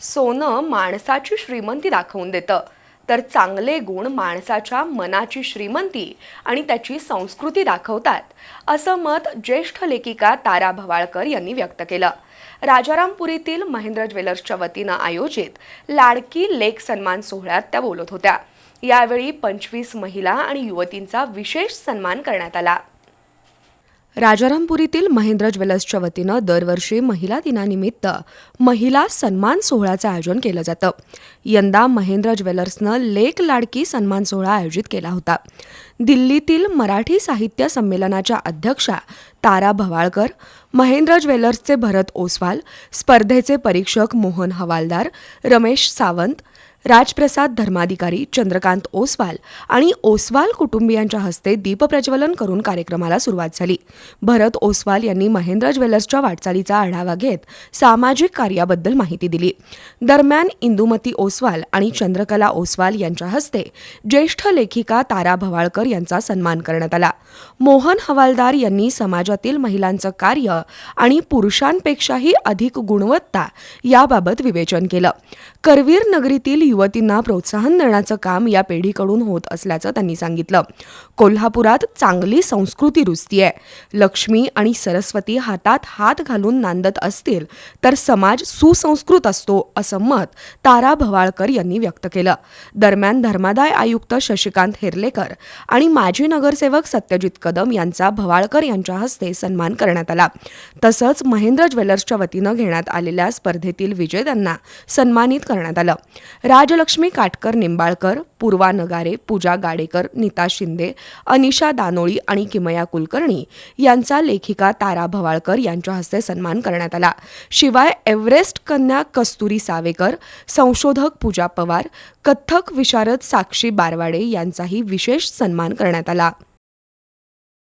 सोनं माणसाची श्रीमंती दाखवून देतं. तर चांगले गुण माणसाच्या मनाची श्रीमंती आणि त्याची संस्कृती दाखवतात असं मत ज्येष्ठ लेखिका तारा भवाळकर यांनी व्यक्त केलं. राजारामपुरीतील महेंद्र ज्वेलर्सच्या वतीनं आयोजित लाडकी लेख सन्मान सोहळ्यात त्या बोलत होत्या. यावेळी पंचवीस महिला आणि युवतींचा विशेष सन्मान करण्यात आला. राजारामपुरीतील महेंद्र ज्वेलर्सच्या वतीनं दरवर्षी महिला दिनानिमित्त महिला सन्मान सोहळ्याचं आयोजन केलं जातं. यंदा महेंद्र ज्वेलर्सनं लेक लाडकी सन्मान सोहळा आयोजित केला होता. दिल्लीतील मराठी साहित्य संमेलनाच्या अध्यक्षा तारा भवाळकर महेंद्र ज्वेलर्सचे भरत ओसवाल स्पर्धेचे परीक्षक मोहन हवालदार रमेश सावंत राजप्रसाद धर्माधिकारी चंद्रकांत ओसवाल आणि ओसवाल कुटुंबियांच्या हस्ते दीपप्रज्वलन करून कार्यक्रमाला सुरुवात झाली. भरत ओसवाल यांनी महेंद्र ज्वेलर्सच्या वाटचालीचा आढावा घेत सामाजिक कार्याबद्दल माहिती दिली. दरम्यान इंदुमती ओसवाल आणि चंद्रकला ओसवाल यांच्या हस्ते ज्येष्ठ लेखिका तारा भवाळकर यांचा सन्मान करण्यात आला. मोहन हवालदार यांनी समाजातील महिलांचं कार्य आणि पुरुषांपेक्षाही अधिक गुणवत्ता याबाबत विवेचन केलं. करवीर नगरीतील युवतींना प्रोत्साहन देण्याचं काम या पिढीकडून होत असल्याचं त्यांनी सांगितलं. कोल्हापुरात चांगली संस्कृती रुजती आहे. लक्ष्मी आणि सरस्वती हातात हात घालून नांदत असतील तर समाज सुसंस्कृत असतो असं मत तारा भवाळकर यांनी व्यक्त केलं. दरम्यान धर्मादाय आयुक्त शशिकांत हिरलेकर आणि माजी नगरसेवक सत्यजित कदम यांचा भवाळकर यांच्या हस्ते सन्मान करण्यात आला. तसंच महेंद्र ज्वेलर्सच्या वतीनं घेण्यात आलेल्या स्पर्धेतील विजेत्यांना सन्मानित करण्यात आलं. राजलक्ष्मी काटकर निंबाळकर पूर्वा नगारे पूजा गाडेकर नीता शिंदे अनिशा दानोळी आणि किमया कुलकर्णी यांचा लेखिका तारा भवाळकर यांच्या हस्ते सन्मान करण्यात आला. शिवाय एव्हरेस्ट कन्या कस्तुरी सावेकर संशोधक पूजा पवार कथ्थक विशारद साक्षी बारवाडे यांचाही विशेष सन्मान करण्यात आला.